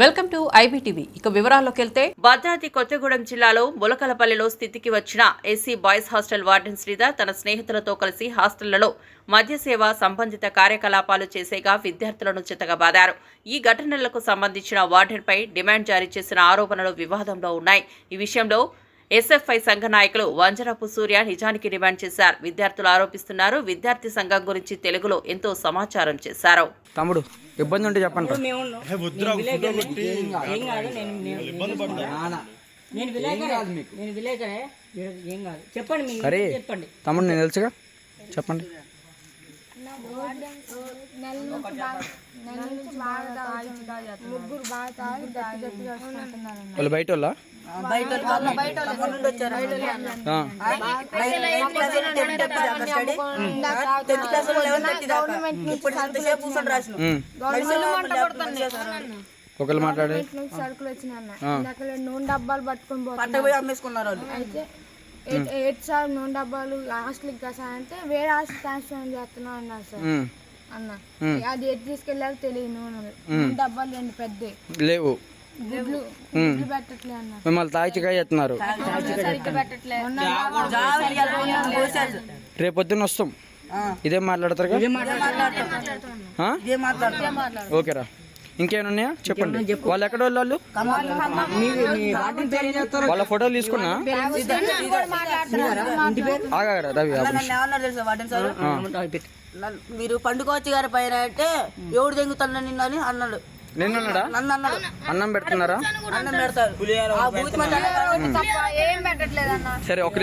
Welcome to IBTV. ఇక వివరాల్లోకి వెళ్తే భద్రాద్రి కొత్తగూడెం జిల్లాలో ములకలపల్లిలో స్థితికి వచ్చిన SC boys hostel warden Sridhar తన స్నేహితులతో కలిసి హాస్టళ్ళలో మద్య సేవ సంబంధిత కార్యకలాపాలు చేసేగా విద్యార్థులను చితగబాదారు ఈ ఘటనలకు సంబంధించిన వార్డెన్పై డిమాండ్ జారీ చేసిన ఆరోపణలు వివాదంలో ఉన్నాయి. ఈ విషయంలో ఎస్ఎఫ్ఐ సంఘ నాయకులు వంజరపు సూర్య నిజానికి డిమాండ్ చేశారు. విద్యార్థులు ఆరోపిస్తున్నారు. విద్యార్థి సంఘం గురించి తెలుగులో ఎంతో సమాచారం చేశారు. తమ్ముడు ఇబ్బంది ఉంటే చెప్పండి రా. మేము ఉన్నాం. నేను విలేకరుని. ఏం కాదు నేను నేను- నేను విలేకరే. నేను విలేకరే. ఏం కాదు. చెప్పండి మీ అరే చెప్పండి. తమ్ముడు నేను తెలుసుగా? చెప్పండి. నెల నుంచి బాగా నెల నుంచి బాగా తాగుతుంటారు ముగ్గురు బాగా తాగి గట్టి గట్టిగా వస్తుంటున్నారు వాళ్ళు బయట వాళ్ళ? గవర్నమెంట్ నుంచి ఒకళ్ళు మాట్లాడే. సరుకులు అక్కడ నూనె డబ్బాలు పట్టుకొని పోతున్నారు. అయితే ఎయిట్- సార్ నూనె డబ్బాలు హాస్టల్కి కదా అంటే వేరే హాస్టల్ ట్రాన్స్ఫర్ చేస్తున్నాం అన్నారు సార్. అన్న. అది ఎటు తీసుకెళ్ళాలో తెలియదు డబ్బాలు రెండు పెద్ద. లేవు. మిమ్మల్ని తాయిచిగా చేస్తున్నారు. రేపు పొద్దున్న వస్తాం. ఇదేం మాట్లాడతారు ఓకేరా ఇంకేమైనా ఉన్నాయా? చెప్పండి. వాళ్ళు ఎక్కడ వాళ్ళు వాళ్ళు? వాళ్ళ ఫోటోలు తీసుకున్నా? రవి ఆగు నన్ను- మీరు పండుకోవచ్చు గారి పైన అంటే ఎవడు దెంగుతాను నిన్ను అని అన్నాడు. నిన్నున్నాడా? నన్ను అన్నాడు. అన్నం పెడుతున్నారా? అన్నం పెడతారు. ఆ భూతి మంది ఏం పెట్టట్లేదు అన్న సరే ఒక